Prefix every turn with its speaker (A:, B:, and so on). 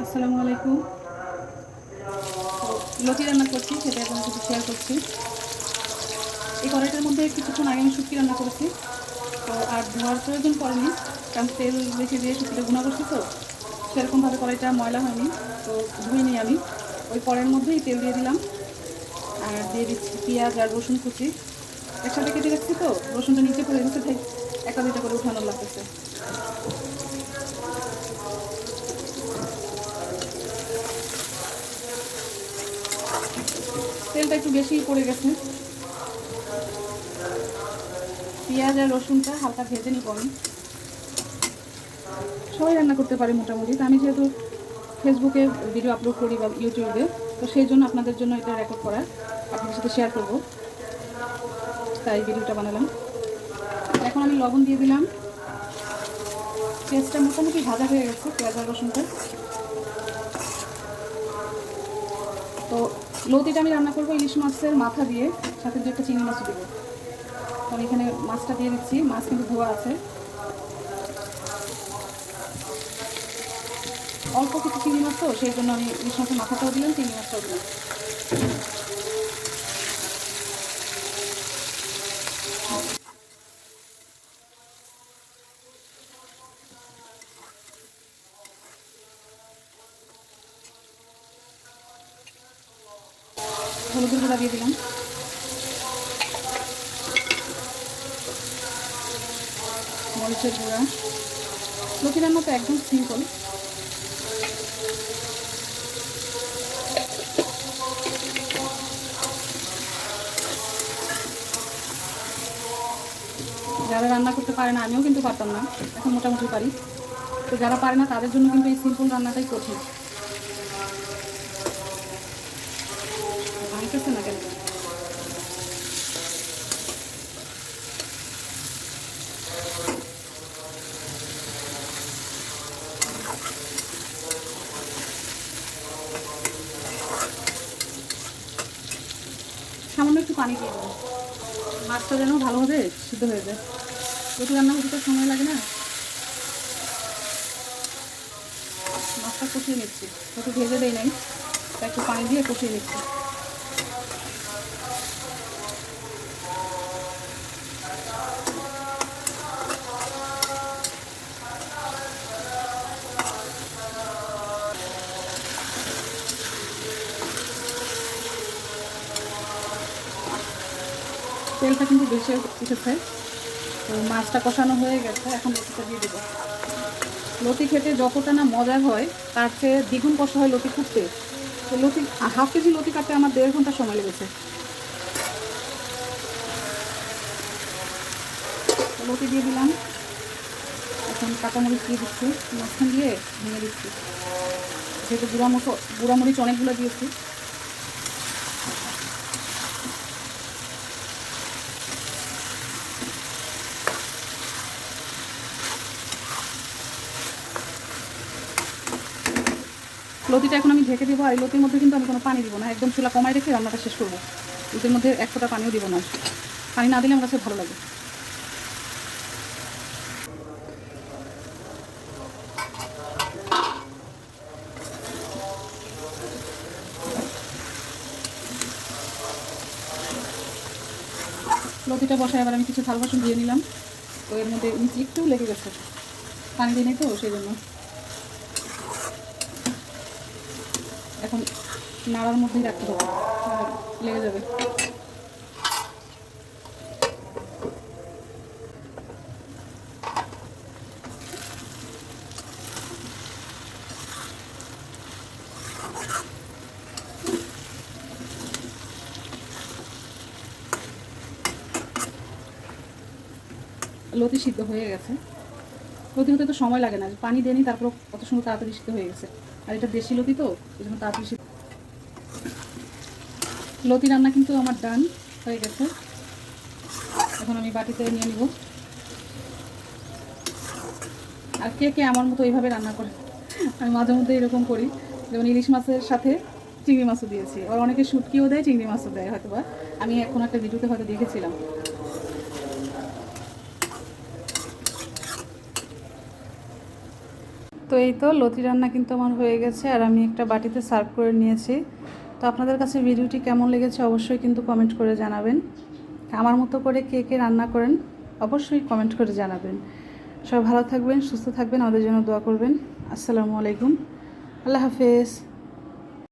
A: আসসালামু আলাইকুম। লতি রান্না করছি, সেটা এখন কিছু শেয়ার করছি। এই কড়াইটার মধ্যে কিছুক্ষণ আগে আমি শুটকি রান্না করেছি। তো আর ধোয়ার প্রয়োজন পড়েনি, কারণ তেল বেশি দিয়ে শুটকিটা গুণা করছি তো। সেরকমভাবে কড়াইটা ময়লা হয়নি, তো ধুয়ে নিই আমি। ওই কড়াইয়ের মধ্যেই তেল দিয়ে দিলাম। আর দিয়ে দিচ্ছি পেঁয়াজ আর রসুন কুচি। একসাথে কেটে রাখছি তো, রসুনটা নিচে পড়ে গেছে তাই একটা দুইটা করে উঠানোর লাগতেছে। তেলটা একটু বেশি পড়ে গেছে। পেঁয়াজ আর রসুনটা হালকা ভেজে নিব আমি সবাই রান্না করতে পারে মোটামুটি। তো আমি যেহেতু ফেসবুকে ভিডিও আপলোড করি বা ইউটিউবে তো সেই জন্য আপনাদের জন্য এটা রেকর্ড করা। আপনাদের সাথে শেয়ার করব। তাই ভিডিওটা বানালাম। এখন আমি লবণ দিয়ে দিলাম। পেঁয়াজটা মোটামুটি ভাজা হয়ে গেছে, পেঁয়াজ আর রসুনটা। তো লতিটা আমি রান্না করব ইলিশ মাছের মাথা দিয়ে, সাথে দু একটা চিংড়ি মাছ দেবো। তো আমি এখানে মাছটা দিয়ে দিচ্ছি, মাছ কিন্তু ধোয়া আছে। অল্প কিছু চিংড়ি মাছ তো, সেই জন্য আমি ইলিশ মাছের মাথাটাও দিলাম, চিংড়ি মাছটাও দিলাম। হলুদের গুঁড়া দিয়ে দিলাম। মরিচের গুঁড়া। লতি রান্না তো একদম সিম্পল যারা রান্না করতে পারে না, আমিও কিন্তু পারতাম না। এখন মোটামুটি পারি। তো যারা পারে না, তাদের জন্য কিন্তু এই সিম্পল রান্নাটাই কঠিন ভাঙতেছে না কেন সামান্য একটু পানি দিয়ে দেবো। মাছটা যেন ভালোভাবে সিদ্ধ হয়ে যায়। রুটি রান্না করতে সময় লাগে না। মাছটা কষিয়ে নিচ্ছি। একটু ভেজে দেয় নাই তা একটু পানি দিয়ে কষিয়ে নিচ্ছি। তেলটা কিন্তু বেশি উঠেছে। তো মাছটা কষানো হয়ে গেছে, এখন লতিটা দিয়ে দেবো। লতি খেতে যতটা না মজার হয়, তার চেয়ে দ্বিগুণ কষা হয় লতি ফুটতে তো লতি, হাফ কেজি লতি কাটতে আমার দেড় ঘণ্টা সময় লেগেছে। লতি দিয়ে দিলাম। এখন কাঁচামরিচ দিয়ে দিচ্ছি। মাঝখান দিয়ে ভেঙে দিচ্ছি। যেহেতু গুঁড়া মশো গুঁড়া মরিচ অনেকগুলো দিয়েছি। লতিটা এখন আমি ঢেকে দেবো আর লতির মধ্যে কিন্তু আমি কোনো পানি দিব না। একদম চুলা কমাই রেখে রান্নাটা শেষ করব। লতির মধ্যে এক ফোঁটা পানিও দিব না। পানি না দিলে আমার কাছে ভালো লাগে। লতিটা বসায় এবার আমি কিছু থাল বাসন দিয়ে নিলাম। তো এর মধ্যে নিচে একটু লেগে গেছে। পানি দিয়ে নেই তো, সেই জন্য। এখন নাড়ার মধ্যেই রাখতে হবে লেগে যাবে। লতি সিদ্ধ হয়ে গেছে। লতি হতে তো সময় লাগে না, পানি দেয়নি, তারপর কত সুন্দর তাড়াতাড়ি সিদ্ধ হয়ে গেছে। আর এটা দেশি লতি তো, এই জন্য তাড়াতাড়ি লতি রান্না কিন্তু আমার ডান হয়ে গেছে। এখন আমি বাটিতে নিয়ে নিব। আর কে কে আমার মতো এইভাবে রান্না করে? আমি মাঝে মধ্যে এরকম করি। যেমন ইলিশ মাছের সাথে চিংড়ি মাছও দিয়েছি। আর অনেকে শুটকিও দেয়, চিংড়ি মাছও দেয় হয়তো বা আমি এখন একটা ভিডিওতে হয়তো দেখেছিলাম। তো এই তো, লতি রান্না কিন্তু আমার হয়ে গেছে আর আমি একটা বাটিতে সার্ভ করে নিয়েছি। তো আপনাদের কাছে ভিডিওটি কেমন লেগেছে অবশ্যই কিন্তু কমেন্ট করে জানাবেন। আমার মতো করে কে কে রান্না করেন অবশ্যই কমেন্ট করে জানাবেন। সবাই ভালো থাকবেন, সুস্থ থাকবেন, আমাদের জন্য দোয়া করবেন। আসসালামু আলাইকুম। আল্লাহ হাফেজ।